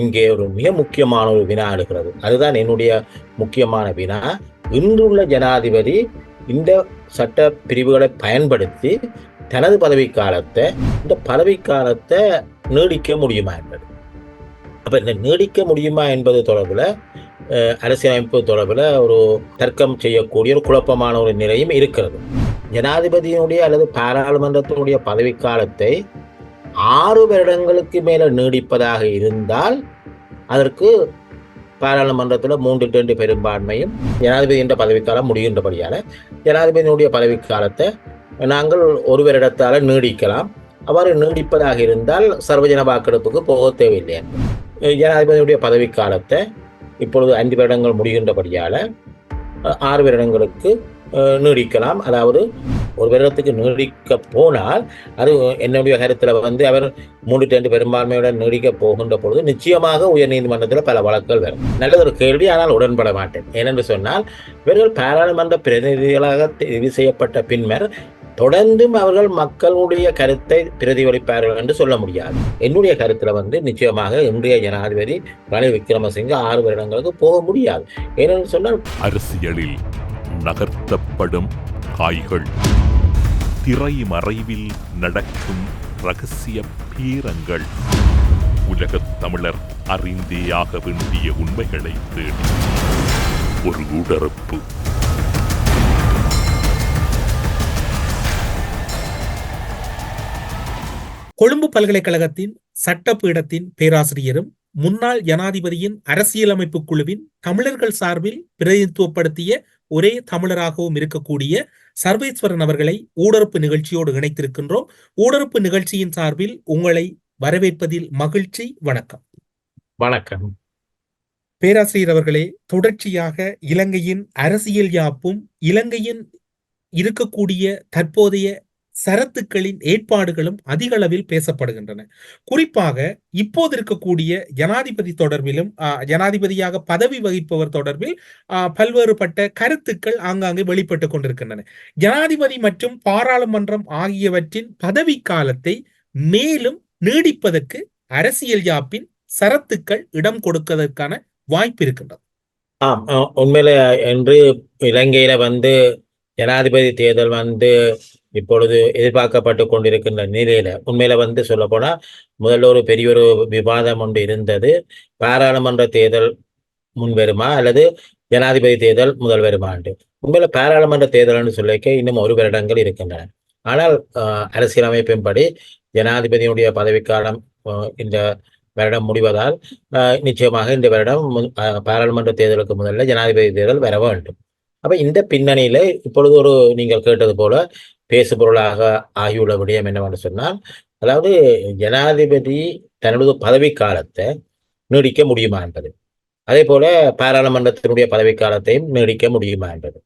இங்கே ஒரு மிக முக்கியமான ஒரு வினா எழுகிறது அதுதான் என்னுடைய முக்கியமான வினா. இன்றுள்ள ஜனாதிபதி இந்த சட்ட பிரிவுகளை பயன்படுத்தி தனது பதவி காலத்தை இந்த பதவி காலத்தை நீடிக்க முடியுமா என்பது. அப்ப இந்த நீடிக்க முடியுமா என்பது தொடர்பில் அரசியலமைப்பு தொடர்பில் ஒரு தர்க்கம் செய்யக்கூடிய ஒரு குழப்பமான ஒரு நிலையும் இருக்கிறது. ஜனாதிபதியினுடைய அல்லது பாராளுமன்றத்தினுடைய பதவிக்காலத்தை ஆறு வருடங்களுக்கு மேல நீடிப்பதாக இருந்தால் அதற்கு பாராளுமன்றத்தில் மூன்று ரெண்டு பெரும்பான்மையும் ஜனாதிபதி என்ற பதவிக்காலம் முடிகின்றபடியால் ஜனாதிபதியினுடைய பதவிக்காலத்தை நாங்கள் ஒரு வருடத்தால் நீடிக்கலாம். அவ்வாறு நீடிப்பதாக இருந்தால் சர்வஜன வாக்கெடுப்புக்கு போக தேவையில்லை. ஜனாதிபதியுடைய பதவிக்காலத்தை இப்பொழுது ஐந்து வருடங்கள் முடிகின்றபடியால் ஆறு வருடங்களுக்கு நீடிக்கலாம். அதாவது ஒரு வருடத்துக்கு நீடிக்க போனால் அது என்னுடைய கருத்தில் வந்து அவர் மூன்று ரெண்டு பெரும்பான்மையுடன் நீடிக்க போகின்ற பொழுது நிச்சயமாக உயர்நீதிமன்றத்தில் பல வழக்குகள் வரும். நல்ல ஒரு கேள்வி ஆனால் உடன்பட மாட்டேன். ஏனென்று சொன்னால் இவர்கள் பாராளுமன்ற பிரதிநிதிகளாக தெரிவு செய்யப்பட்ட பின்னர் தொடர்ந்தும் அவர்கள் மக்களுடைய கருத்தை பிரதிபலிப்பார்கள் என்று சொல்ல முடியாது. என்னுடைய கருத்தில் வந்து நிச்சயமாக இன்றைய ஜனாதிபதி ரணில் விக்ரமசிங்க ஆறு வருடங்களுக்கு போக முடியாது. ஏனென்று சொன்னால் அரசியலில் நகர்த்தப்படும் காய்கள். திரை மறைவில் நடக்கும் ரகசிய பீரங்கள். உலகத் தமிழர் அறிந்தேயாக வேண்டிய உண்மைகளை தேடி. ஒரு உடறுப்பு கொழும்பு பல்கலைக்கழகத்தின் சட்டப்பீடத்தின் பேராசிரியரும் முன்னாள் ஜனாதிபதியின் அரசியலமைப்பு குழுவின் தமிழர்கள் சார்பில் பிரதிநிதித்துவப்படுத்திய ஒரே தமிழராகவும் இருக்கக்கூடிய சர்வேஸ்வரன் அவர்களை ஊடறுப்பு நிகழ்ச்சியோடு இணைத்திருக்கின்றோம். ஊடறுப்பு நிகழ்ச்சியின் சார்பில் உங்களை வரவேற்பதில் மகிழ்ச்சி வணக்கம். வணக்கம். பேராசிரியர் அவர்களே தொடர்ச்சியாக இலங்கையின் அரசியல் யாப்பும் இலங்கையின் இருக்கக்கூடிய தற்போதைய சரத்துக்களின் ஏற்பாடுகளும் அதிக அளவில் பேசப்படுகின்றன. குறிப்பாக இப்போது இருக்கக்கூடிய ஜனாதிபதி தொடர்பிலும் ஜனாதிபதியாக பதவி வகிப்பவர் தொடர்பில் பல்வேறுபட்ட கருத்துக்கள் ஆங்காங்கே வெளிப்பட்டுக் கொண்டிருக்கின்றன. ஜனாதிபதி மற்றும் பாராளுமன்றம் ஆகியவற்றின் பதவி காலத்தை மேலும் நீடிப்பதற்கு அரசியல் யாப்பின் சரத்துக்கள் இடம் கொடுப்பதற்கான வாய்ப்பு இருக்கின்றது. ஆம் உண்மையில என்று இலங்கையில வந்து ஜனாதிபதி தேர்தல் வந்து இப்பொழுது எதிர்பார்க்கப்பட்டு கொண்டிருக்கின்ற நிலையில உண்மையில வந்து சொல்ல போனா முதல்ல ஒரு பெரிய ஒரு விவாதம் ஒன்று இருந்தது. பாராளுமன்ற தேர்தல் முன் வருமா அல்லது ஜனாதிபதி தேர்தல் முதல் வருமாண்டு உண்மையில பாராளுமன்ற தேர்தல்னு சொல்லிக்க இன்னும் ஒரு வருடங்கள் இருக்கின்றன. ஆனால் அஹ், அரசியலமைப்பின்படி ஜனாதிபதியினுடைய பதவிக்காலம் இந்த வருடம் முடிவதால் அஹ், நிச்சயமாக இந்த வருடம் முன்- பாராளுமன்ற தேர்தலுக்கு முதல்ல ஜனாதிபதி தேர்தல் வர வேண்டும். அப்ப இந்த பின்னணியில இப்பொழுது ஒரு நீங்கள் கேட்டது போல பேசுபொருளாக ஆகியுள்ள விடயம் என்னவென்று சொன்னால் அதாவது ஜனாதிபதி தன்னுடைய பதவிக்காலத்தை நீடிக்க முடியுமா என்பது. அதே போல பாராளுமன்றத்தினுடைய பதவிக்காலத்தையும் நீடிக்க முடியுமா என்பது.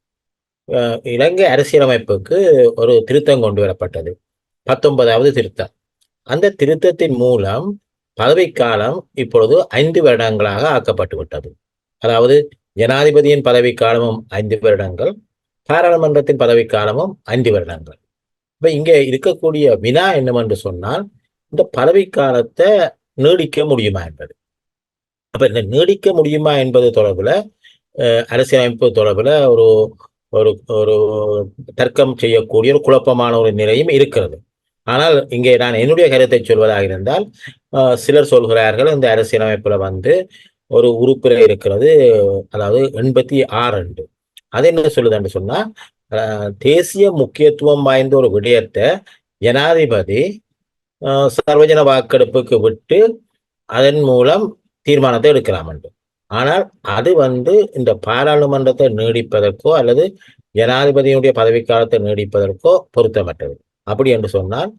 இலங்கை அரசியலமைப்புக்கு ஒரு திருத்தம் கொண்டு வரப்பட்டது. பத்தொன்பதாவது திருத்தம். அந்த திருத்தத்தின் மூலம் பதவிக்காலம் இப்பொழுது ஐந்து வருடங்களாக ஆக்கப்பட்டு விட்டது அதாவது ஜனாதிபதியின் பதவிக்காலமும் ஐந்து வருடங்கள் பாராளுமன்றத்தின் பதவிக்காலமும் ஐந்து வருடங்கள். இப்போ இங்கே இருக்கக்கூடிய வினா என்னவென்று சொன்னால் இந்த பதவிக்காலத்தை நீடிக்க முடியுமா என்பது. அப்போ இந்த நீடிக்க முடியுமா என்பது தொடர்பில் அரசியலமைப்பு தொடர்பில் ஒரு ஒரு ஒரு தர்க்கம் செய்யக்கூடிய ஒரு குழப்பமான ஒரு நிலையும் இருக்கிறது. ஆனால் இங்கே நான் என்னுடைய கருத்தை சொல்வதாக இருந்தால் சிலர் சொல்கிறார்கள் இந்த அரசியலமைப்பில் வந்து ஒரு உறுப்பினர் இருக்கிறது அதாவது எண்பத்தி ஆறு அது என்ன சொல்லுதுன்னு சொன்னா தேசிய முக்கியத்துவம் வாய்ந்த ஒரு விடயத்தை ஜனாதிபதி சர்வஜன வாக்கெடுப்புக்கு விட்டு அதன் மூலம் தீர்மானத்தை எடுக்கலாம் என்று ஆனால் அது வந்து இந்த பாராளுமன்றத்தை நீடிப்பதற்கோ அல்லது ஜனாதிபதியினுடைய பதவிக்காலத்தை நீடிப்பதற்கோ பொருத்தமற்றது. அப்படி என்று சொன்னால்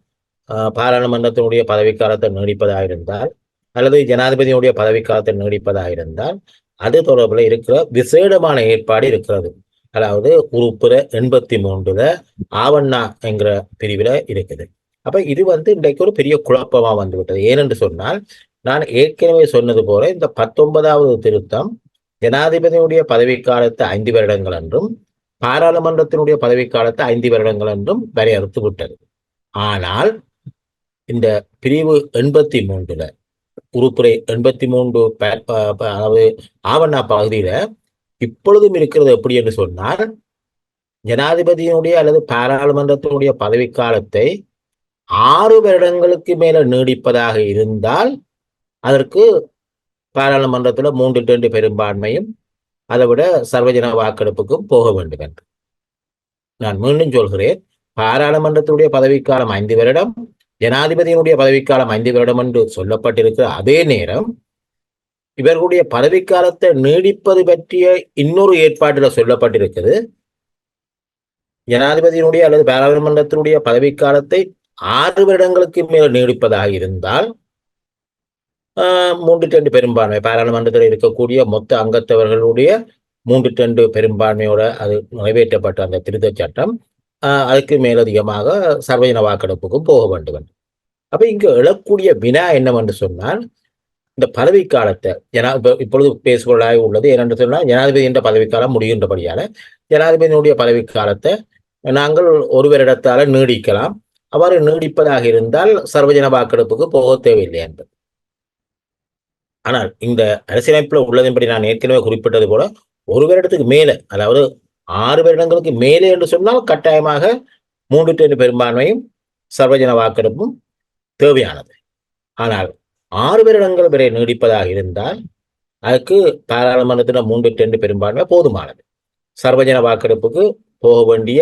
பாராளுமன்றத்தினுடைய பதவிக்காலத்தை நீடிப்பதாக இருந்தால் அல்லது ஜனாதிபதியினுடைய பதவிக்காலத்தை நீடிப்பதாக இருந்தால் அது தொடர்பில் இருக்கிற விசேடமான ஏற்பாடு இருக்கிறது. அதாவது உறுப்புற எண்பத்தி மூன்றுல ஆவண்ணா என்கிற பிரிவுல இருக்குது. அப்ப இது வந்து இன்றைக்கு ஒரு பெரிய குழப்பமா வந்து விட்டது ஏனென்று சொன்னால் நான் ஏற்கனவே சொன்னது போல இந்த பத்தொன்பதாவது திருத்தம் ஜனாதிபதியினுடைய பதவிக்காலத்து ஐந்து வருடங்கள் என்றும் பாராளுமன்றத்தினுடைய பதவிக்காலத்து ஐந்து வருடங்கள் என்றும் வரையறுத்து விட்டது. ஆனால் இந்த பிரிவு எண்பத்தி மூன்றுல உறுப்புரை எண்பத்தி மூன்று அதாவது ஆவண்ணா பகுதியில இப்பொழுதும் இருக்கிறது எப்படி என்று சொன்னால் ஜனாதிபதியினுடைய அல்லது பாராளுமன்றத்தினுடைய பதவிக்காலத்தை ஆறு வருடங்களுக்கு மேல நீடிப்பதாக இருந்தால் அதற்கு பாராளுமன்றத்தில் மூன்று ரெண்டு பெரும்பான்மையும் அதை விட சர்வஜன வாக்கெடுப்புக்கும் போக வேண்டும் என்று. நான் மீண்டும் சொல்கிறேன் பாராளுமன்றத்தினுடைய பதவிக்காலம் ஐந்து வருடம் ஜனாதிபதியினுடைய பதவிக்காலம் ஐந்து வருடம் என்று சொல்லப்பட்டிருக்கிற அதே நேரம் இவர்களுடைய பதவிக்காலத்தை நீடிப்பது பற்றிய இன்னொரு ஏற்பாட்டில் சொல்லப்பட்டிருக்குது ஜனாதிபதியினுடைய அல்லது பாராளுமன்றத்தினுடைய பதவிக்காலத்தை ஆறு வருடங்களுக்கு மேல் நீடிப்பதாக இருந்தால் ஆஹ், மூன்று டெண்டு பெரும்பான்மை பாராளுமன்றத்தில் இருக்கக்கூடிய மொத்த அங்கத்தவர்களுடைய மூன்று டெண்டு பெரும்பான்மையோட அது நிறைவேற்றப்பட்ட அந்த திருத்தச் சட்டம் ஆஹ், அதுக்கு மேலதிகமாக சர்வஜன வாக்கெடுப்புக்கும் போக வேண்டும். அப்போ அப்ப இங்கு எழக்கூடிய வினா என்னவென்று சொன்னால் இந்த பதவிக்காலத்தை ஜனா இப்பொழுது பேசுபொருளாக உள்ளது. ஏனென்று சொன்னால் ஜனாதிபதி என்ற பதவிக்காலம் முடிகின்றபடியால ஜனாதிபதியினுடைய பதவிக்காலத்தை நாங்கள் ஒருவரிடத்தால நீடிக்கலாம். அவ்வாறு நீடிப்பதாக இருந்தால் சர்வஜன வாக்கெடுப்புக்கு போக தேவையில்லை என்பது. ஆனால் இந்த அரசியலமைப்புல உள்ளதின்படி நான் ஏற்கனவே குறிப்பிட்டது போல ஒரு வருடத்துக்கு மேலே அதாவது ஆறு வருடங்களுக்கு மேலே என்று சொன்னால் கட்டாயமாக மூன்று ரெண்டு பெரும்பான்மையும் சர்வஜன வாக்கெடுப்பும் தேவையானது. ஆனால் ஆறு வருடங்கள் வரை நீடிப்பதாக இருந்தால் அதுக்கு பாராளுமன்றத்தின மூன்று ரெண்டு பெரும்பான்மை போதுமானது. சர்வஜன வாக்கெடுப்புக்கு போக வேண்டிய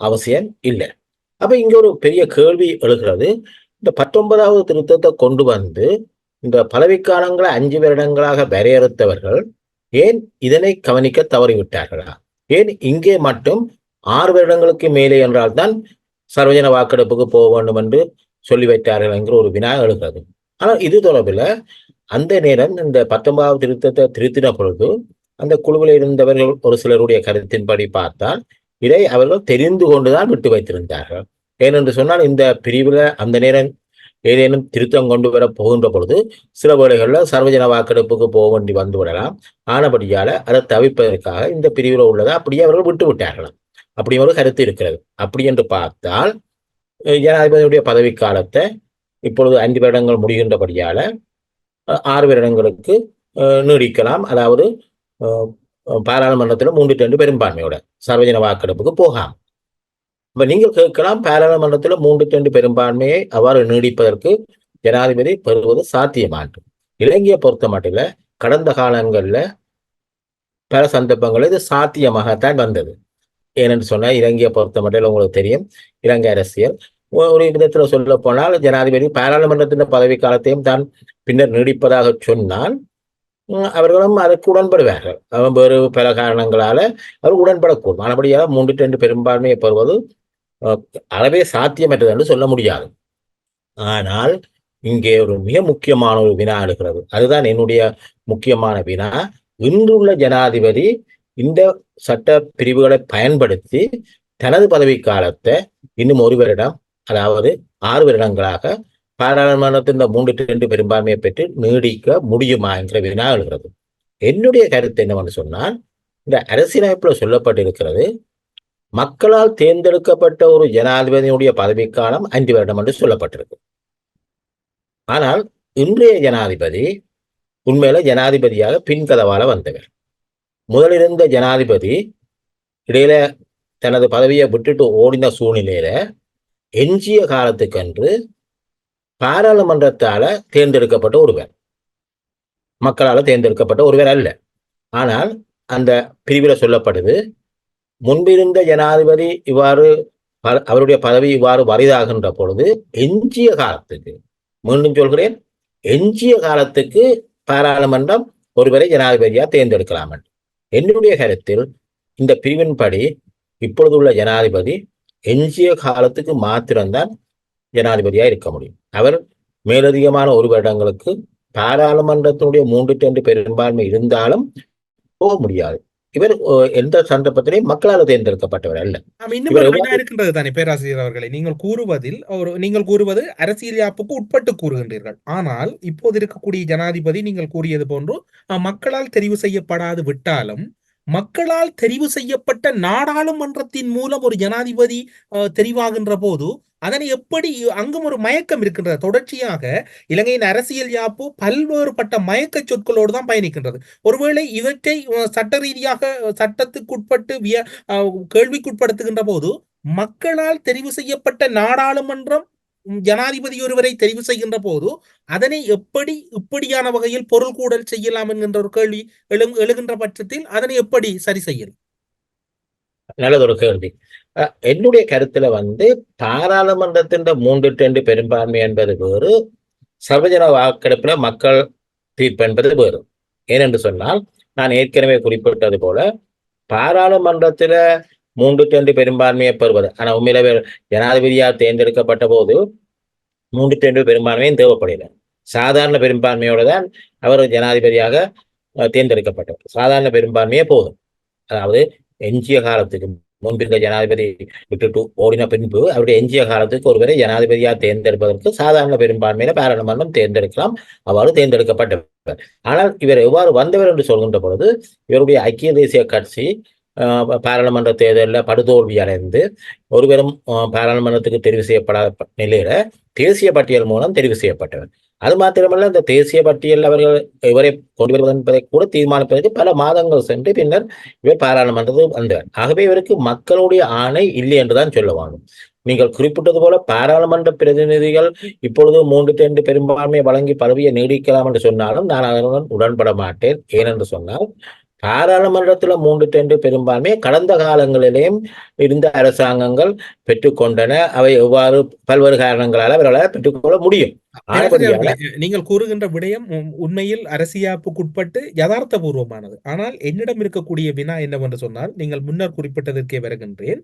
அவசியம் இல்லை. அப்ப இங்க ஒரு பெரிய கேள்வி எழுகிறது. இந்த பத்தொன்பதாவது திருத்தத்தை கொண்டு வந்து இந்த பதவிக்காலங்களை அஞ்சு வருடங்களாக வரையறுத்தவர்கள் ஏன் இதனை கவனிக்க தவறிவிட்டார்களா? ஏன் இங்கே மட்டும் ஆறு வருடங்களுக்கு மேலே என்றால்தான் சர்வஜன வாக்கெடுப்புக்கு போக வேண்டும் என்று சொல்லி வைத்தார்கள் என்கிற ஒரு வினா எழுகிறது. ஆனால் இது தொடர்பில் அந்த நேரம் இந்த பத்தொன்பதாவது திருத்தத்தை திருத்தின பொழுது அந்த குழுவில் இருந்தவர்கள் ஒரு சிலருடைய கருத்தின்படி பார்த்தால் இதை அவர்கள் தெரிந்து கொண்டுதான் விட்டு வைத்திருந்தார்கள். ஏனென்று சொன்னால் இந்த பிரிவில் அந்த நேரம் ஏதேனும் திருத்தம் கொண்டு வர போகின்ற பொழுது சில வேளைகளில் சர்வஜன வாக்கெடுப்புக்கு போக வேண்டி வந்து விடலாம். ஆனபடியால அதை தவிர்ப்பதற்காக இந்த பிரிவில் உள்ளதை அப்படியே அவர்கள் விட்டு விட்டார்கள். அப்படி ஒரு கருத்து இருக்கிறது. அப்படி என்று பார்த்தால் அஹ் ஜனாதிபதியுடைய பதவிக்காலத்தை இப்பொழுது ஐந்து வருடங்கள் முடிகின்றபடியால ஆறு வருடங்களுக்கு அஹ் நீடிக்கலாம். அதாவது பாராளுமன்றத்தில் மூன்று ரெண்டு பெரும்பான்மையோட சர்வஜன வாக்கெடுப்புக்கு போகாம். இப்ப நீங்கள் கேட்கலாம் பாராளுமன்றத்தில் மூன்று ரெண்டு பெரும்பான்மையை அவ்வாறு நீடிப்பதற்கு ஜனாதிபதி பெறுவது சாத்தியமாற்று இலங்கையை பொறுத்த மட்டும் கடந்த காலங்களில் பல சந்தர்ப்பங்களில் இது சாத்தியமாகத்தான் வந்தது. ஏனென்று சொன்னால் இலங்கையை பொறுத்த மட்டும் உங்களுக்கு தெரியும் இலங்கை அரசியல் ஒரு விதத்தில் சொல்ல போனால் ஜனாதிபதி பாராளுமன்றத்தின் பதவி காலத்தையும் தான் பின்னர் நீடிப்பதாக சொன்னால் அவர்களும் அதற்கு உடன்படுவார்கள். அவன் வேறு பல காரணங்களால அவர் உடன்படக்கூடும். ஆனபடியாக மூன்று ரெண்டு பெரும்பான்மையை பெறுவது அஹ், சாத்தியமற்றது என்று சொல்ல முடியாது. ஆனால் இங்கே ஒரு மிக முக்கியமான ஒரு வினா எழுகிறது அதுதான் என்னுடைய முக்கியமான வினா. இன்றுள்ள ஜனாதிபதி இந்த சட்ட பிரிவுகளை பயன்படுத்தி தனது பதவி காலத்தை இன்னும் ஒரு வருடம் அதாவது ஆறு வருடங்களாக பாராளுமன்றத்தின் இந்த மூன்று ரெண்டு பெரும்பான்மையை பெற்று நீடிக்க முடியுமா என்கிற வினா எழுகிறது. என்னுடைய கருத்து என்னவென்று சொன்னால் இந்த அரசியலமைப்பில் சொல்லப்பட்டிருக்கிறது மக்களால் தேர்ந்தெடுக்கப்பட்ட ஒரு ஜனாதிபதியினுடைய பதவிக்காலம் ஐந்து வருடம் என்று சொல்லப்பட்டிருக்கு. ஆனால் இன்றைய ஜனாதிபதி உண்மையில ஜனாதிபதியாக பின்கதவால வந்தவர். முதலிருந்த ஜனாதிபதி இடையில தனது பதவியை விட்டுட்டு ஓடின சூழ்நிலையில எஞ்சிய காலத்துக்கன்று பாராளுமன்றத்தால தேர்ந்தெடுக்கப்பட்ட ஒருவர் மக்களால் தேர்ந்தெடுக்கப்பட்ட ஒருவர் அல்ல ஆனால் அந்த பிரிவில் சொல்லப்படுது முன்பிருந்த ஜனாதிபதி இவ்வாறு அவருடைய பதவி இவ்வாறு வரிதாகின்ற பொழுது எஞ்சிய காலத்துக்கு மீண்டும் சொல்கிறேன் எஞ்சிய காலத்துக்கு பாராளுமன்றம் ஒருவரை ஜனாதிபதியாக தேர்ந்தெடுக்கலாம் என்று. என்னுடைய கருத்தில் இந்த பிரிவின்படி இப்பொழுதுள்ள ஜனாதிபதி எஞ்சிய காலத்துக்கு மாத்திரம்தான் ஜனாதிபதியா இருக்க முடியும். அவர் மேலதிகமான ஒரு வருடங்களுக்கு பாராளுமன்றத்தினுடைய மூன்று ரெண்டு பெரும்பான்மை இருந்தாலும் போக முடியாது. இவர் எந்த சந்தர்ப்பத்திலையும் மக்களால் தேர்ந்தெடுக்கப்பட்டவர் அல்ல. இருக்கின்றது தானே பேராசிரியர் அவர்களே. நீங்கள் கூறுவதில் ஒரு நீங்கள் கூறுவது அரசியல் யாப்புக்கு உட்பட்டு கூறுகின்றீர்கள். ஆனால் இப்போது இருக்கக்கூடிய ஜனாதிபதி நீங்கள் கூறியது போன்று மக்களால் தெரிவு செய்யப்படாது விட்டாலும் மக்களால் தெரிவு செய்யப்பட்ட நாடாளுமன்றத்தின் மூலம் ஒரு ஜனாதிபதி தெரிவாகின்ற போது அதனை எப்படி அங்கும் ஒரு மயக்கம் இருக்கின்றது. தொடர்ச்சியாக இலங்கையின் அரசியல் யாப்பு பல்வேறுபட்ட மயக்க சொற்களோடு தான் பயணிக்கின்றது. ஒருவேளை இவற்றை சட்ட ரீதியாக சட்டத்துக்குட்பட்டு விய கேள்விக்குட்படுத்துகின்ற போது மக்களால் தெரிவு செய்யப்பட்ட நாடாளுமன்றம் ஜனாதிபதி ஒருவரை தெரிவு செய்கின்ற போது அதனை எப்படி இப்படியான வகையில் பொருள் கூடல் செய்யலாம் என்கின்ற ஒரு கேள்வி எழு எழுகின்ற பட்சத்தில் அதனை எப்படி சரி செய்யலாம் நல்லதொரு கேள்வி. அஹ், என்னுடைய கருத்துல வந்து பாராளுமன்றத்தின் மூன்று ரெண்டு பெரும்பான்மை என்பது வேறு சர்வஜன வாக்கெடுப்புல மக்கள் தீர்ப்பு என்பது வேறு. ஏனென்று சொன்னால் நான் ஏற்கனவே குறிப்பிட்டது போல பாராளுமன்றத்துல மூன்று ரெண்டு பெரும்பான்மையை பெறுவது. ஆனால் உண்மையில ஜனாதிபதியால் தேர்ந்தெடுக்கப்பட்ட போது மூன்று ரெண்டு பெரும்பான்மையும் தேவைப்படுகிறார் சாதாரண பெரும்பான்மையோடு தான் அவர் ஜனாதிபதியாக தேர்ந்தெடுக்கப்பட்டவர். தேர்ந்தெடுக்கப்பட்டார் சாதாரண பெரும்பான்மையே போதும். அதாவது எஞ்சிய காலத்துக்கு முன்பிருந்த ஜனாதிபதி விட்டுட்டு ஓடின பின்பு அவருடைய எஞ்சிய காலத்துக்கு ஒருவரை ஜனாதிபதியாக தேர்ந்தெடுப்பதற்கு சாதாரண பெரும்பான்மையில பாராளுமன்றம் தேர்ந்தெடுக்கலாம். அவ்வாறு தேர்ந்தெடுக்கப்பட்டவர். ஆனால் இவர் எவ்வாறு வந்தவர் என்று சொல்கின்ற பொழுது இவருடைய ஐக்கிய தேசிய கட்சி பாராளுமன்ற தேர்தலில் படுதோல்வி அடைந்து ஒருவரும் பாராளுமன்றத்துக்கு தெரிவு செய்யப்படாத நிலையில தேசிய பட்டியல் மூலம் தெரிவு செய்யப்பட்டவர். அது மாத்திரமல்ல இந்த தேசிய பட்டியல் அவர்கள் இவரை கொண்டு வருவது என்பதை கூட தீர்மானிப்பதற்கு பல மாதங்கள் சென்று பின்னர் இவர் பாராளுமன்றத்துக்கு வந்தார். ஆகவே இவருக்கு மக்களுடைய ஆணை இல்லை என்றுதான் சொல்லுவாங்க நீங்கள் குறிப்பிட்டது போல பாராளுமன்ற பிரதிநிதிகள் இப்பொழுது மூன்று ரெண்டு பெரும்பான்மையை வழங்கி பதவியை நீடிக்கலாம் என்று சொன்னாலும் நான் அதனுடன் உடன்பட மாட்டேன். ஏனென்று சொன்னால் பாராளுமன்றத்தில் மூன்று ரெண்டு பெரும்பான்மை கடந்த காலங்களிலேயும் இருந்த அரசாங்கங்கள் பெற்றுக்கொண்டன. அவை எவ்வாறு பல்வேறு காரணங்களால் அவர்களால் பெற்றுக்கொள்ள முடியும். நீங்கள் கூறுகின்ற விடயம் உண்மையில் அரசியாப்புக்குட்பட்டு யதார்த்த பூர்வமானது ஆனால் என்னிடம் இருக்கக்கூடிய வினா என்னவென்று சொன்னால் நீங்கள் முன்னர் குறிப்பிட்டதற்கே வருகின்றேன்.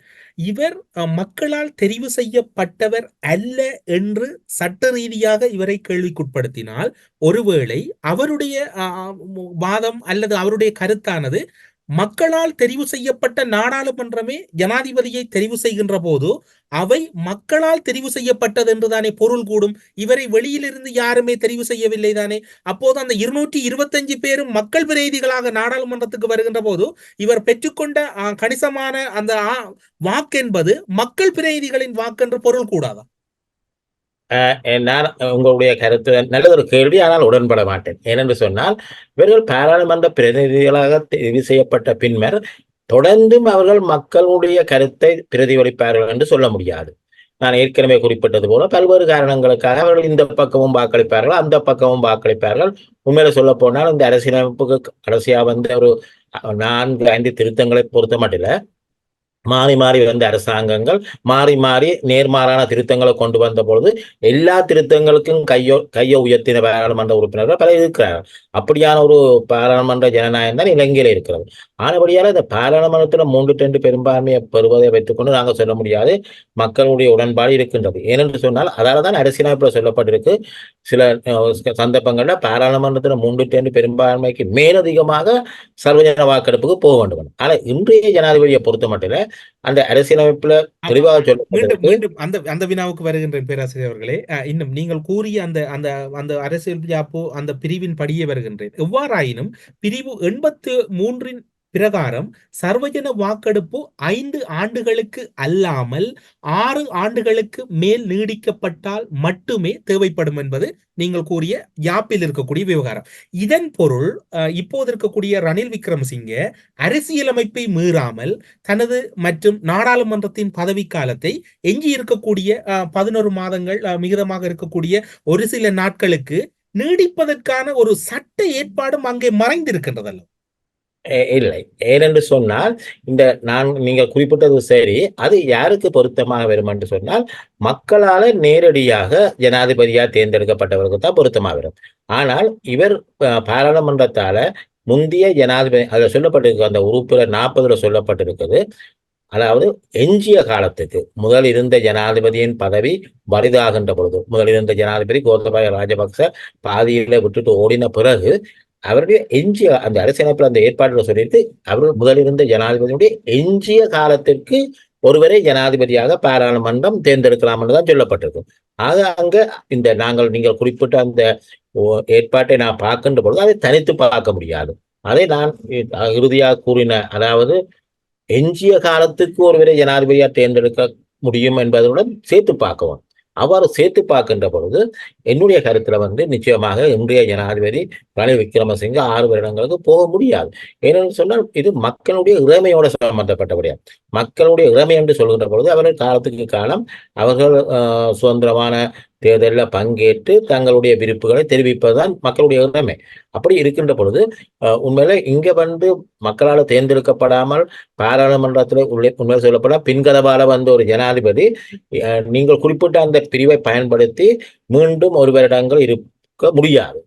இவர் மக்களால் தெரிவு செய்யப்பட்டவர் அல்ல என்று சட்ட ரீதியாக இவரை கேள்விக்குட்படுத்தினால் ஒருவேளை அவருடைய அஹ், வாதம் அல்லது அவருடைய கருத்தானது மக்களால் தெரிவு செய்யப்பட்ட நாடாளுமன்றமே ஜனாதிபதியை தெரிவு செய்கின்ற போது அவை மக்களால் தெரிவு செய்யப்பட்டது என்றுதானே பொருள் கூடும்? இவரை வெளியிலிருந்து யாருமே தெரிவு செய்யவில்லை தானே? அப்போது அந்த இருநூற்றி இருபத்தஞ்சு பேரும் மக்கள் பிரதிநிதிகளாக நாடாளுமன்றத்துக்கு வருகின்ற போது இவர் பெற்றுக்கொண்ட கணிசமான அந்த வாக்கு வாக்கென்பது மக்கள் பிரதிநிதிகளின் வாக்கென்று பொருள் கூடாதா? நான் உங்களுடைய கருத்து நல்லதொரு கேள்வி ஆனால் உடன்பட மாட்டேன். ஏனென்று சொன்னால் இவர்கள் பாராளுமன்ற பிரதிநிதிகளாக தெரிவு செய்யப்பட்ட பின்னர் தொடர்ந்தும் அவர்கள் மக்களுடைய கருத்தை பிரதிபலிப்பார்கள் என்று சொல்ல முடியாது. நான் ஏற்கனவே குறிப்பிட்டது போல பல்வேறு காரணங்களுக்காக அவர்கள் இந்த பக்கமும் வாக்களிப்பார்கள் அந்த பக்கமும் வாக்களிப்பார்கள். உண்மையில சொல்ல போனால் இந்த அரசியலமைப்புக்கு கடைசியா வந்த ஒரு நான்கு ஐந்து திருத்தங்களை பொறுத்த மட்டும் மாறி மாறி வந்த அரசாங்கங்கள் மாறி மாறி நேர்மாறான திருத்தங்களை கொண்டு வந்த பொழுது எல்லா திருத்தங்களுக்கும் கையோ கையை உயர்த்தின பாராளுமன்ற உறுப்பினர்கள் பல இருக்கிறார்கள். அப்படியான ஒரு பாராளுமன்ற ஜனநாயகம் தான் இலங்கையில இருக்கிறது. ஆனபடியால் இந்த பாராளுமன்றத்தில் மூன்று ரெண்டு பெரும்பான்மையை பெறுவதை வைத்துக்கொண்டு நாங்கள் சொல்ல முடியாது. மக்களுடைய உடன்பாடு இருக்கின்றது. ஏனென்று சொன்னால் அதால தான் அரசியலமைப்பில் சொல்லப்பட்டிருக்கு. சில சந்தர்ப்பங்கள்ல பாராளுமன்றத்துல மூன்று பெரும்பான்மைக்கு மேலதிகமாக சர்வஜன வாக்கெடுப்புக்கு போக வேண்டும் ஆனா இன்றைய ஜனாதிபதியை பொறுத்த மட்டும் அந்த அரசியலமைப்புல தெளிவாக மீண்டும் சொல்லப்பட்டிருக்கு. மீண்டும் அந்த அந்த வினாவுக்கு வருகின்றேன் பேராசிரியர் அவர்களே. இன்னும் நீங்கள் கூறிய அந்த அந்த அந்த அரசியல் யாப்போ அந்த பிரிவின் படியே வருகின்றேன். எவ்வாறாயினும் பிரிவு எண்பத்து மூன்றின் பிரகாரம் சர்வஜன வாக்கெடுப்பு ஐந்து ஆண்டுகளுக்கு அல்லாமல் ஆறு ஆண்டுகளுக்கு மேல் நீடிக்கப்பட்டால் மட்டுமே தேவைப்படும் என்பது நீங்கள் கூறிய யாப்பில் இருக்கக்கூடிய விவகாரம். இதன் பொருள் அஹ், இப்போது இருக்கக்கூடிய ரணில் விக்ரமசிங்கே அரசியலமைப்பை மீறாமல் தனது மற்றும் நாடாளுமன்றத்தின் பதவிக்காலத்தை எஞ்சி இருக்கக்கூடிய பதினோரு மாதங்கள் அஹ், மிகுதமாக இருக்கக்கூடிய ஒரு சில நாட்களுக்கு நீடிப்பதற்கான ஒரு சட்ட ஏற்பாடும் அங்கே மறைந்திருக்கின்றதல்ல இல்லை. ஏனென்று சொன்னால் இந்த நான் நீங்கள் குறிப்பிட்டது சரி அது யாருக்கு பொருத்தமாக வரும் என்று சொன்னால் மக்களால நேரடியாக ஜனாதிபதியா தேர்ந்தெடுக்கப்பட்டவருக்கு தான் பொருத்தமாக வரும். ஆனால் இவர் பாராளுமன்றத்தால் பாராளுமன்றத்தால முந்தைய ஜனாதிபதி அதில் சொல்லப்பட்டிருக்கு அந்த உறுப்பினர் நாற்பதுல சொல்லப்பட்டிருக்குது. அதாவது எஞ்சிய காலத்துக்கு முதல் இருந்த ஜனாதிபதியின் பதவி வலிதாகின்ற பொழுது முதல் இருந்த ஜனாதிபதி கோத்தபாய ராஜபக்ச பாதியில விட்டுட்டு ஓடின பிறகு அவருடைய எஞ்சிய அந்த அரசியலமைப்பில் அந்த ஏற்பாடுல சொல்லிட்டு அவர் முதலிருந்த ஜனாதிபதியுடைய எஞ்சிய காலத்திற்கு ஒருவரை ஜனாதிபதியாக பாராளுமன்றம் தேர்ந்தெடுக்கலாம் தான் சொல்லப்பட்டிருக்கும். ஆக அங்க இந்த நாங்கள் நீங்கள் குறிப்பிட்ட அந்த ஓ- ஏற்பாட்டை நான் பார்க்கின்ற பொழுது அதை தனித்து பார்க்க முடியாது. அதை நான் இறுதியாக கூறின அதாவது எஞ்சிய காலத்துக்கு ஒருவரை ஜனாதிபதியாக தேர்ந்தெடுக்க முடியும் என்பதுடன் சேர்த்து பார்க்கவும். அவ்வாறு சேர்த்து பார்க்கின்ற பொழுது என்னுடைய கருத்துல வந்து நிச்சயமாக இன்றைய ஜனாதிபதி ரணில் விக்ரமசிங்க ஆறு வருடங்களுக்கு போக முடியாது. ஏனென்று சொன்னால் இது மக்களுடைய இறைமையோட சம்பந்தப்பட்டபடியா மக்களுடைய இறைமை என்று சொல்கின்ற பொழுது அவர்கள் காலத்துக்கு காலம் அவர்கள் ஆஹ், சுதந்திரமான தேர்தலில் பங்கேற்று தங்களுடைய விருப்புகளை தெரிவிப்பதுதான் மக்களுடைய உரிமை அப்படி இருக்கின்ற பொழுது உண்மையில இங்க வந்து மக்களால் தேர்ந்தெடுக்கப்படாமல் பாராளுமன்றத்தில் உள்ளே உண்மையில் சொல்லப்பட பின்கதவால வந்த ஒரு ஜனாதிபதி நீங்கள் குறிப்பிட்ட அந்த பிரிவை பயன்படுத்தி மீண்டும் ஒரு வருடங்கள் இருக்க முடியாது.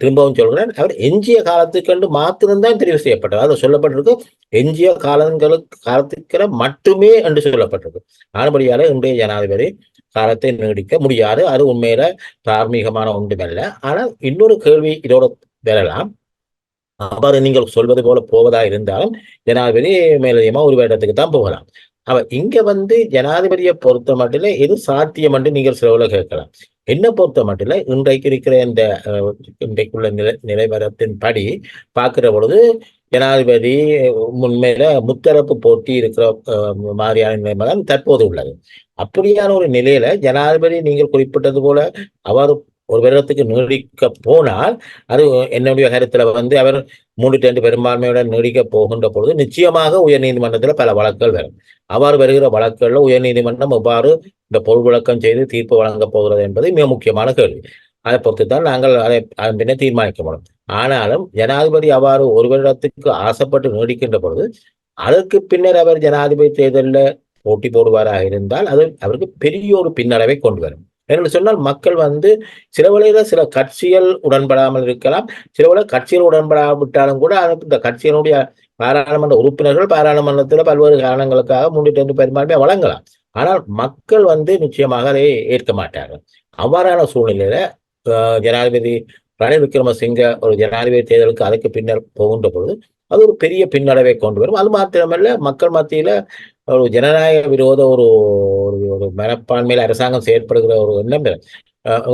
திரும்பவும் சொல்கிறேன் அவர் எஞ்சிய காலத்துக்கென்று மாத்திரம்தான் தெரிவு செய்யப்பட்டது. அது சொல்லப்பட்டிருக்கு எஞ்சிய காலங்களுக்கு காலத்துக்கு மட்டுமே என்று சொல்லப்பட்டிருக்கு. ஆனபடியால இன்றைய ஜனாதிபதி காலத்தை நீடிக்க முடியாது. அது உண்மையில தார்மீகமான ஒன்றுமல்ல. ஆனால் இன்னொரு கேள்வி இதோட வரலாம். அவர் நீங்கள் சொல்வது போல போவதா இருந்தாலும் ஜனாதிபதி மேலதிகமா ஒரு வேடத்துக்கு தான் போகலாம். அவ இங்க வந்து ஜனாதிபதியை பொறுத்த மட்டும் எது சாத்தியம் என்று நீங்கள் சிலவுல கேட்கலாம். என்ன பொறுத்த மட்டும் இன்றைக்கு இருக்கிற இந்த அஹ், இன்றைக்குள்ள நிலை நிலைவரத்தின் படி பார்க்கிற பொழுது ஜனாதிபதி உண்மையில முத்தரப்பு போட்டி இருக்கிற அஹ், மாதிரியான நிலைமை தான் தற்போது உள்ளது. அப்படியான ஒரு நிலையில ஜனாதிபதி நீங்கள் குறிப்பிட்டது போல அவர் ஒரு வருடத்துக்கு நீடிக்க போனால் அது என்னுடைய கருத்துல வந்து அவர் மூன்று ரெண்டு பெரும்பான்மையுடன் நீடிக்க போகின்ற பொழுது நிச்சயமாக உயர்நீதிமன்றத்தில் பல வழக்குகள் வரும். அவ்வாறு வருகிற வழக்குகள்ல உயர்நீதிமன்றம் எவ்வாறு இந்த பொருள் விளக்கம் செய்து தீர்ப்பு வழங்கப் போகிறது என்பது மிக முக்கியமான கேள்வி. அதை பொறுத்து தான் நாங்கள் அதை அதன் பின்ன தீர்மானிக்க முடியும் ஆனாலும் ஜனாதிபதி அவ்வாறு ஒரு வருடத்துக்கு ஆசைப்பட்டு நீடிக்கின்ற பொழுது அதற்கு பின்னர் அவர் ஜனாதிபதி தேர்தலில் போட்டி போடுவாராக இருந்தால் அது அவருக்கு பெரிய ஒரு பின்னடைவை கொண்டு வரும். என்று சொன்னால் மக்கள் வந்து சில வேளையில சில கட்சிகள் உடன்படாமல் இருக்கலாம் சில வழியில் கட்சிகள் உடன்படாவிட்டாலும் கூட இந்த கட்சியினுடைய பாராளுமன்ற உறுப்பினர்கள் பாராளுமன்றத்தில் பல்வேறு காரணங்களுக்காக முன்னிட்டு ரெண்டு பெரும்பான்மையை வழங்கலாம். ஆனால் மக்கள் வந்து நிச்சயமாக அதை ஏற்க மாட்டார்கள். அவ்வாறான சூழ்நிலையில ஜனாதிபதி ரணில் விக்ரமசிங்க ஒரு ஜனாதிபதி தேர்தலுக்கு அதுக்கு பின்னர் போகின்ற பொழுது அது ஒரு பெரிய பின்னடைவை கொண்டு வரும். அது மாத்திரமல்ல மக்கள் மத்தியில ஒரு ஜனநாயக விரோத ஒரு ஒரு- ஒரு மனப்பான்மையில் அரசாங்கம் செயற்படுகிற ஒரு எண்ணம்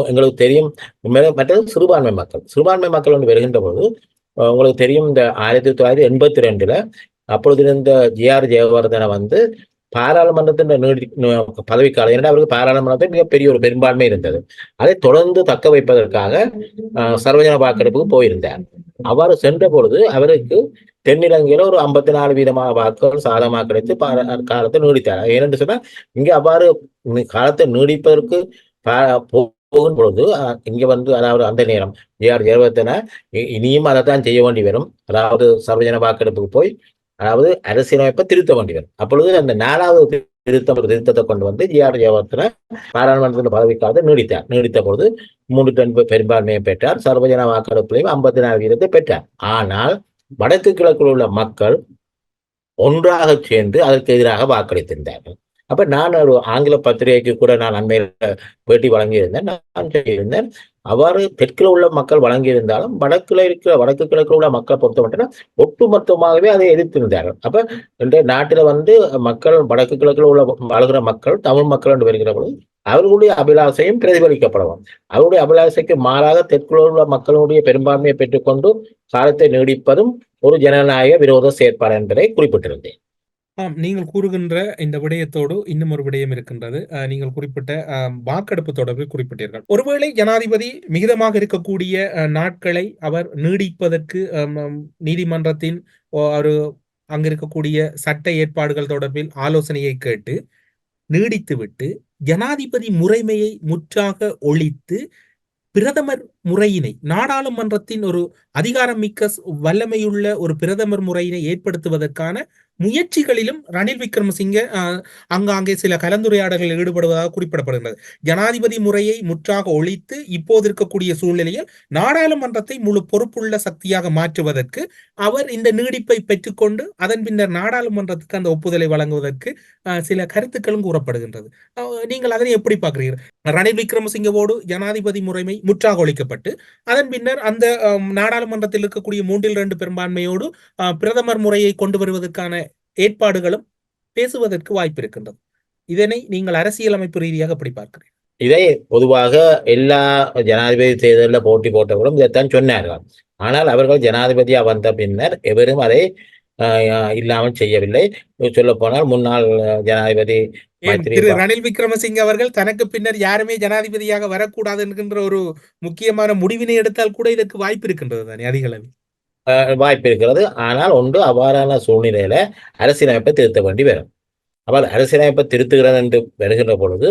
எங்களுக்கு தெரியும். மற்றது சிறுபான்மை மக்கள். சிறுபான்மை மக்கள் ஒன்று வருகின்ற பொழுது உங்களுக்கு தெரியும் இந்த ஆயிரத்தி தொள்ளாயிரத்தி எண்பத்தி ரெண்டுல அப்பொழுது இருந்த ஜிஆர் ஜெயவர்தனை வந்து பாராளுமன்றத்தின் நீடி பதவிக்காலம் ஏன்னா அவருக்கு பாராளுமன்றத்தில் மிகப்பெரிய ஒரு பெரும்பான்மை இருந்தது. அதை தொடர்ந்து தக்க வைப்பதற்காக சர்வஜன வாக்கெடுப்புக்கு போயிருந்தார். அவ்வாறு சென்ற பொழுது அவருக்கு தென்னிலங்கையில ஒரு ஐம்பத்தி நாலு வீதமான வாக்குகள் சாதகமாக கிடைத்து காலத்தை நீடித்தார். ஏனென்று சொன்னா இங்க அவ்வாறு காலத்தை நீடிப்பதற்கு பா- போகும் பொழுது அஹ், இங்க வந்து அதாவது அந்த நேரம் ஏஆர் ஜெயவர்தன இனியும் இனியும் அதைத்தான் செய்ய வேண்டி வரும். அதாவது சர்வஜன வாக்கெடுப்புக்கு போய் அதாவது அரசியலமைப்பை திருத்த வேண்டி வரும் அப்பொழுது அந்த நாலாவது திருத்தம் திருத்தத்தை கொண்டு வந்து ஜிஆர் ஜெயவர்தன பாராளுமன்றத்தின் பதவிக்காலத்தை நீடித்தார். நீடித்த பொழுது மூன்று டன் பெரும்பான்மையை பெற்றார். சர்வஜன வாக்கெடுப்பிலையும் ஐம்பத்தி நாலு வீதத்தை பெற்றார். ஆனால் வடக்கு கிழக்கில் உள்ள மக்கள் ஒன்றாக சேர்ந்து அதற்கு எதிராக வாக்களித்திருந்தார்கள். அப்ப நான் ஒரு ஆங்கில பத்திரிகைக்கு கூட நான் அண்மையில் பேட்டி வழங்கியிருந்தேன். நான் சொல்லியிருந்தேன் அவ்வாறு தெற்கில் உள்ள மக்கள் வழங்கியிருந்தாலும் வடக்கில் இருக்கிற வடக்கு கிழக்கில் உள்ள மக்களை பொறுத்த மட்டும் ஒட்டுமொத்தமாகவே அதை எதிர்த்திருந்தார்கள். அப்ப இன்றைய நாட்டில வந்து மக்கள் வடக்கு கிழக்கில் உள்ள வாழ்கிற மக்கள் தமிழ் மக்கள் என்று வருகிற பொழுது அவர்களுடைய அபிலாசையும் பிரதிபலிக்கப்படவும். அவருடைய அபிலாசைக்கு மாறாக தெற்கில் உள்ள மக்களுடைய பெரும்பான்மையை பெற்றுக்கொண்டு காலத்தை நீடிப்பதும் ஒரு ஜனநாயக விரோத செயற்பாடு என்பதை குறிப்பிட்டிருந்தேன். ஆம் நீங்கள் கூறுகின்ற இந்த விடயத்தோடு இன்னும் ஒரு விடயம் இருக்கின்றது. நீங்கள் குறிப்பிட்ட வாக்கெடுப்பு தொடர்பில் குறிப்பிட்டீர்கள். ஒருவேளை ஜனாதிபதி மிகிதமாக இருக்கக்கூடிய நாட்களை அவர் நீடிப்பதற்கு நீதிமன்றத்தின் ஒரு அங்கிருக்கக்கூடிய சட்ட ஏற்பாடுகள் தொடர்பில் ஆலோசனையை கேட்டு நீடித்துவிட்டு ஜனாதிபதி முறைமையை முற்றாக ஒழித்து பிரதமர் முறையினை நாடாளுமன்றத்தின் ஒரு அதிகாரமிக்க மிக்க வல்லமையுள்ள ஒரு பிரதமர் முறையினை ஏற்படுத்துவதற்கான முயற்சிகளிலும் ரணில் விக்ரமசிங்கே அங்காங்கே சில கலந்துரையாடல்களில் ஈடுபடுவதாக குறிப்பிடப்படுகிறது ஜனாதிபதி முறையை முற்றாக ஒழித்து இப்போது இருக்கக்கூடிய சூழ்நிலையில் நாடாளுமன்றத்தை முழு பொறுப்புள்ள சக்தியாக மாற்றுவதற்கு அவர் இந்த நீடிப்பை பெற்றுக்கொண்டு அதன் பின்னர் நாடாளுமன்றத்துக்கு அந்த ஒப்புதலை வழங்குவதற்கு சில கருத்துக்களும் கூறப்படுகின்றது. நீங்கள் அதனை எப்படி பார்க்கிறீர்கள் ரணில் விக்ரமசிங்கவோடு ஜனாதிபதி முறைமை முற்றாக ஒழிக்கப்பட்டு அதன் பின்னர் அந்த நாடாளுமன்றத்தில் இருக்கக்கூடிய மூன்றில் இரண்டு பெரும்பான்மையோடு பிரதமர் முறையை கொண்டு வருவதற்கான ஏற்பாடுகளும் பேசுவதற்கு வாய்ப்பு இருக்கின்றது இதனை நீங்கள் அரசியலமைப்பு ரீதியாக எப்படி பார்க்கிறீர்கள்? இதை பொதுவாக எல்லா ஜனாதிபதி தேர்தலில் போட்டி போட்டவர்களும் இதைத்தான் சொன்னார்கள். ஆனால் அவர்கள் ஜனாதிபதியா வந்த பின்னர் எவரும் அதை இல்லாமல் செய்யவில்லை. சொல்ல போனால் முன்னாள் ஜனாதிபதி ரணில் விக்ரமசிங்க அவர்கள் தனக்கு பின்னர் யாருமே ஜனாதிபதியாக வரக்கூடாது என்கின்ற ஒரு முக்கியமான முடிவினை எடுத்தால் கூட இதற்கு வாய்ப்பு இருக்கின்றது தானே அதிக அளவில் வாய்ப்பு இருக்கிறது. ஆனால் ஒன்று அவ்வாறான சூழ்நிலையில அரசியலமைப்பை திருத்த வேண்டி வரும். அவர் அரசியலமைப்பை திருத்துகிறது என்று வருகின்ற பொழுது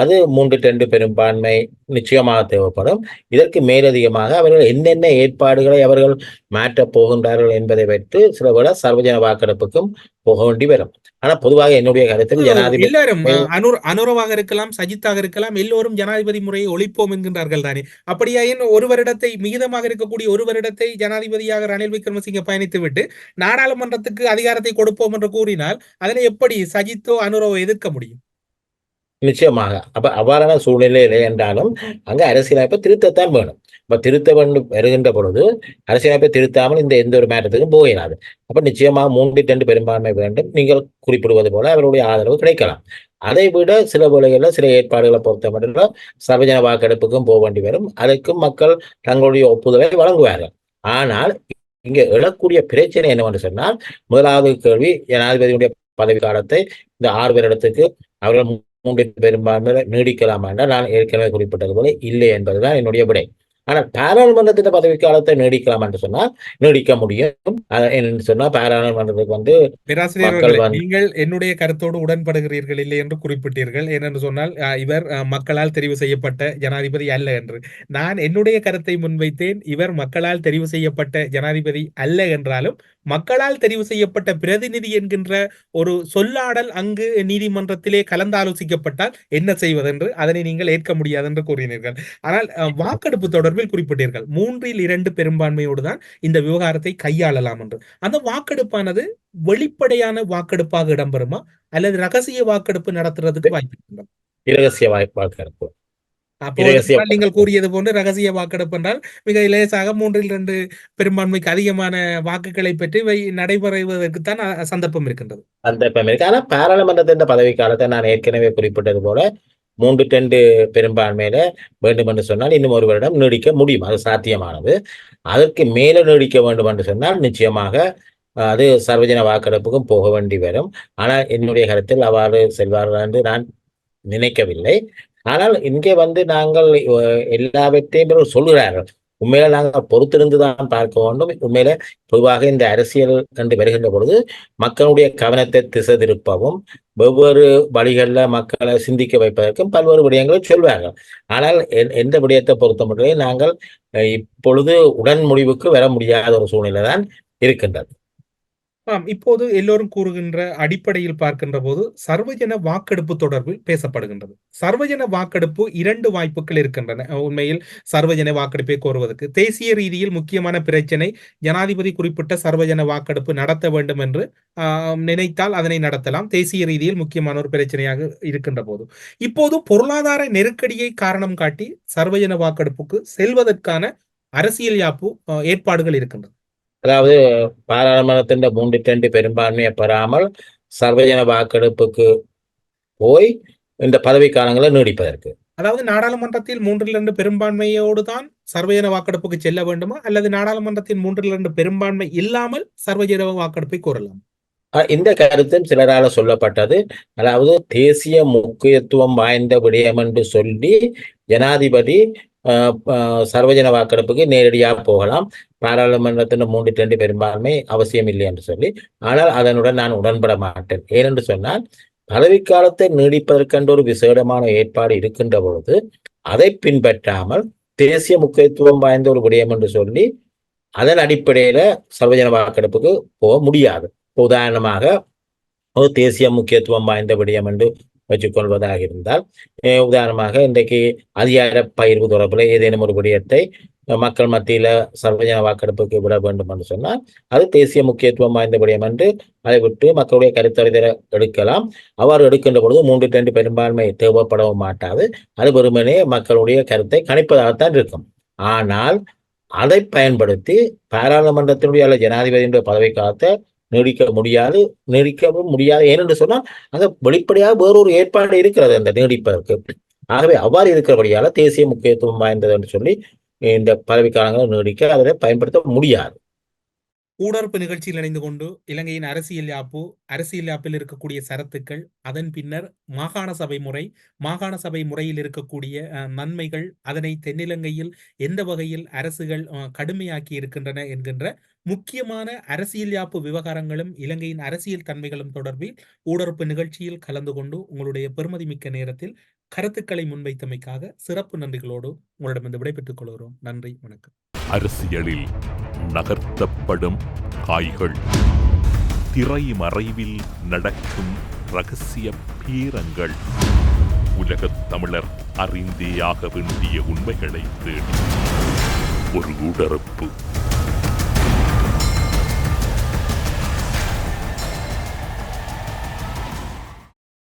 அது மூன்று ரெண்டு பெரும்பான்மை நிச்சயமாக தேவைப்படும். இதற்கு மேலதிகமாக அவர்கள் என்னென்ன ஏற்பாடுகளை அவர்கள் மாற்றப் போகின்றார்கள் என்பதை வைத்து சில விட சர்வஜன வாக்கெடுப்புக்கும் போக வேண்டி வரும். ஆனால் பொதுவாக என்னுடைய கருத்தில் ஜனாதிபதி எல்லாரும் அனுர் அனுரவாக இருக்கலாம் சஜித்தாக இருக்கலாம் எல்லோரும் ஜனாதிபதி முறையை ஒழிப்போம் என்கின்றார்கள் தானே. அப்படியாயின் ஒரு வருடத்தை மீதமாக இருக்கக்கூடிய ஒரு வருடத்தை ஜனாதிபதியாக ரணில் விக்ரமசிங்க பயணித்து விட்டு நாடாளுமன்றத்துக்கு அதிகாரத்தை கொடுப்போம் என்று கூறினால் அதனை எப்படி சஜித்தோ அனுரவோ எதிர்க்க முடியும்? நிச்சயமாக. அப்ப அவ்வாறான சூழ்நிலை இல்லை என்றாலும் அங்க அரசியலமைப்பை திருத்தத்தான் வேணும். இப்ப திருத்த வேண்டும் வருகின்ற பொழுது அரசியலமைப்பை திருத்தாமல் இந்த எந்த ஒரு மாற்றத்துக்கும் போகிறாது அப்ப நிச்சயமாக மூன்றில் ரெண்டு பெரும்பான்மை வேண்டும். நீங்கள் குறிப்பிடுவது போல அவருடைய ஆதரவு கிடைக்கலாம். அதை விட சில வேளைகளில் சில ஏற்பாடுகளை பொறுத்த மட்டும் சர்வஜன வாக்கெடுப்புக்கும் போக வேண்டி வரும். அதற்கும் மக்கள் தங்களுடைய ஒப்புதலை வழங்குவார்கள். ஆனால் இங்கே எழக்கூடிய பிரச்சனை என்னவென்று சொன்னால் முதலாவது கேள்வி ஜனாதிபதியுடைய பதவி காலத்தை இந்த ஆறு வருடத்துக்கு அவர்கள் மூன்று பெரும்பான்மை நீடிக்கலாமா என்றால் நான் ஏற்கனவே குறிப்பிட்டது போல இல்லை என்பதுதான் என்னுடைய விடை. ஆனால் பாராளுமன்றத்தின் பதவி காலத்தை நீடிக்கலாம் என்று சொன்னால் நீடிக்க முடியும். சொன்னால் பாராளுமன்றத்துக்கு வந்து நீங்கள் என்னுடைய கருத்தோடு உடன்படுகிறீர்கள் இல்லை என்று குறிப்பிட்டீர்கள். ஏனென்று சொன்னால் இவர் மக்களால் தெரிவு செய்யப்பட்ட ஜனாதிபதி அல்ல என்று. நான் என்னுடைய கருத்தை முன்வைத்தேன். இவர் மக்களால் தெரிவு செய்யப்பட்ட ஜனாதிபதி அல்ல என்றாலும் மக்களால் தெரிவு செய்யப்பட்ட பிரதிநிதி என்கின்ற ஒரு சொல்லாடல் அங்கு நீதிமன்றத்திலே கலந்தாலோசிக்கப்பட்டால் என்ன செய்வதென்று அதனை நீங்கள் ஏற்க முடியாது என்று கூறினீர்கள். ஆனால் வாக்கெடுப்பு தொடர்பில் குறிப்பிட்டீர்கள். மூன்றில் இரண்டு பெரும்பான்மையோடு தான் இந்த விவகாரத்தை கையாளலாம் என்று. அந்த வாக்கெடுப்பானது வெளிப்படையான வாக்கெடுப்பாக இடம்பெறுமா? அல்லது ரகசிய வாக்கெடுப்பு நடத்துறதுக்கு வாய்ப்பு? இரகசிய அப்போ என்றால் நீங்கள் கூறியது போன்று ரகசிய வாக்கெடுப்பு என்றால் மிக லேசாக மூன்றில் இரண்டு பெரும்பான்மைக்கு அதிகமான வாக்குகளை பெற்று இவை நடைபெறுவதற்குத்தான் சந்தர்ப்பம் இருக்கின்றது. சந்தர்ப்பம் இருக்கு. ஆனா பாராளுமன்றத்தின் பதவி காலத்தை நான் ஏற்கனவே குறிப்பிட்டது போல மூன்று டெண்டு பெரும்பான்மையில வேண்டும் என்று சொன்னால் இன்னும் ஒரு வருடம் நீடிக்க முடியும். அது சாத்தியமானது. அதற்கு மேலே நீடிக்க வேண்டும் என்று சொன்னால் நிச்சயமாக அது சர்வஜன வாக்கெடுப்புக்கும் போக வேண்டி வரும். ஆனால் என்னுடைய கருத்தில் அவ்வாறு செல்வார்கள் என்று நான் நினைக்கவில்லை. ஆனால் இங்கே வந்து நாங்கள் எல்லாவற்றையும் சொல்கிறார்கள். உண்மையில நாங்கள் பொறுத்திருந்து தான் பார்க்க வேண்டும். உண்மையில பொதுவாக இந்த அரசியல் கண்டு வருகின்ற பொழுது மக்களுடைய கவனத்தை திசை திருப்பவும் வெவ்வேறு வழிகளில் மக்களை சிந்திக்க வைப்பதற்கும் பல்வேறு விடயங்களை சொல்வார்கள். ஆனால் எந்த விடயத்தை பொறுத்த மட்டுமே நாங்கள் இப்பொழுது உடன் முடிவுக்கு வர முடியாத ஒரு சூழ்நிலை தான் இருக்கின்றது. ஆம் இப்போது எல்லோரும் கூறுகின்ற அடிப்படையில் பார்க்கின்ற போது சர்வஜன வாக்கெடுப்பு தொடர்பில் பேசப்படுகின்றது. சர்வஜன வாக்கெடுப்பு இரண்டு வாய்ப்புகள் இருக்கின்றன. உண்மையில் சர்வஜன வாக்கெடுப்பை கோருவதற்கு தேசிய ரீதியில் முக்கியமான பிரச்சனை ஜனாதிபதி குறிப்பிட்ட சர்வஜன வாக்கெடுப்பு நடத்த வேண்டும் என்று நினைத்தால் அதனை நடத்தலாம். தேசிய ரீதியில் முக்கியமான ஒரு பிரச்சனையாக இருக்கின்ற போது. இப்போது பொருளாதார நெருக்கடியை காரணம் காட்டி சர்வஜன வாக்கெடுப்புக்கு செல்வதற்கான அரசியல் யாப்பு ஏற்பாடுகள் இருக்கின்றது. அதாவது பாராளுமன்றத்தின் மூன்று ரெண்டு பெரும்பான்மையை பெறாமல் சர்வஜன வாக்கெடுப்புக்கு போய் இந்த பதவி காலங்களை நீடிப்பதற்கு. அதாவது நாடாளுமன்றத்தில் மூன்றில் இரண்டு பெரும்பான்மையோடு தான் சர்வஜன வாக்கெடுப்புக்கு செல்ல வேண்டுமா? அல்லது நாடாளுமன்றத்தின் மூன்றில் இரண்டு பெரும்பான்மை இல்லாமல் சர்வஜன வாக்கெடுப்பை கோரலாம்? இந்த கருத்தும் சிலரால சொல்லப்பட்டது. அதாவது தேசிய முக்கியத்துவம் வாய்ந்த விடயம் என்று சொல்லி ஜனாதிபதி சர்வஜன வாக்கெடுப்புக்கு நேரடியாக போகலாம். பாராளுமன்றத்தின் மூன்று ரெண்டு பெரும்பான்மை அவசியம் இல்லை என்று சொல்லி. ஆனால் அதனுடன் நான் உடன்பட மாட்டேன். ஏனென்று சொன்னால் பதவிக்காலத்தை நீடிப்பதற்கென்ற ஒரு விசேடமான ஏற்பாடு இருக்கின்ற பொழுது அதை பின்பற்றாமல் தேசிய முக்கியத்துவம் வாய்ந்த ஒரு விடயம் என்று சொல்லி அதன் அடிப்படையில சர்வஜன வாக்கெடுப்புக்கு போக முடியாது. உதாரணமாக ஒரு தேசிய முக்கியத்துவம் வாய்ந்த விடயம் என்று வச்சுக்கொள்வதாக இருந்தால் உதாரணமாக இன்றைக்கு அதிகார பயிர்வு தொடர்பில் ஏதேனும் ஒரு விடயத்தை மக்கள் மத்தியில சர்வஜன வாக்கெடுப்புக்கு விட வேண்டும் என்று சொன்னால் அது தேசிய முக்கியத்துவம் வாய்ந்த விடயம் என்று அதை விட்டு மக்களுடைய கருத்தறிதலை எடுக்கலாம். அவ்வாறு எடுக்கின்ற பொழுது மூன்று ரெண்டு பெரும்பான்மை தேவைப்படவும் மாட்டாது. அது வெறுமனே மக்களுடைய கருத்தை கணிப்பதாகத்தான் இருக்கும். ஆனால் அதை பயன்படுத்தி பாராளுமன்றத்தினுடைய அல்லது ஜனாதிபதியினுடைய பதவி காத்த நீடிக்க முடியாது நீடிக்கவும் முடியாது. ஏனென்று சொன்னால் அங்க வெளிப்படையாக வேறொரு ஏற்பாடு இருக்கிறது அந்த நீடிப்பதற்கு. ஆகவே அவ்வாறு இருக்கிறபடியால தேசிய முக்கியத்துவம் வாய்ந்தது என்று சொல்லி இந்த பதவிக்காலங்களை நீடிக்க அதை பயன்படுத்த முடியாது. ஊடறுப்பு நிகழ்ச்சியில் இணைந்து கொண்டு இலங்கையின் அரசியல் யாப்பு அரசியல் யாப்பில் இருக்கக்கூடிய சரத்துக்கள் அதன் பின்னர் மாகாண சபை முறை மாகாண சபை முறையில் இருக்கக்கூடிய அஹ், நன்மைகள் அதனை தென்னிலங்கையில் எந்த வகையில் அரசுகள் அஹ், கடுமையாக்கி இருக்கின்றன என்கின்ற முக்கியமான அரசியல் யாப்பு விவகாரங்களும் இலங்கையின் அரசியல் தன்மைகளும் தொடர்பில் ஊடறுப்பு நிகழ்ச்சியில் கலந்து கொண்டு உங்களுடைய பெருமதி மிக்க நேரத்தில் கருத்துக்களை முன்வைத்தமைக்காக சிறப்பு நன்றிகளோடு உங்களிடமிருந்து விடைபெற்றுக் கொள்கிறோம். நன்றி வணக்கம். அரசியலில் நகர்த்தப்படும் காய்கள் திரைமறைவில் நடக்கும் ரகசிய பீரங்கள். உலகத் தமிழர் அறிந்தேயாக வேண்டிய உண்மைகளை தேடி ஒரு உடறுப்பு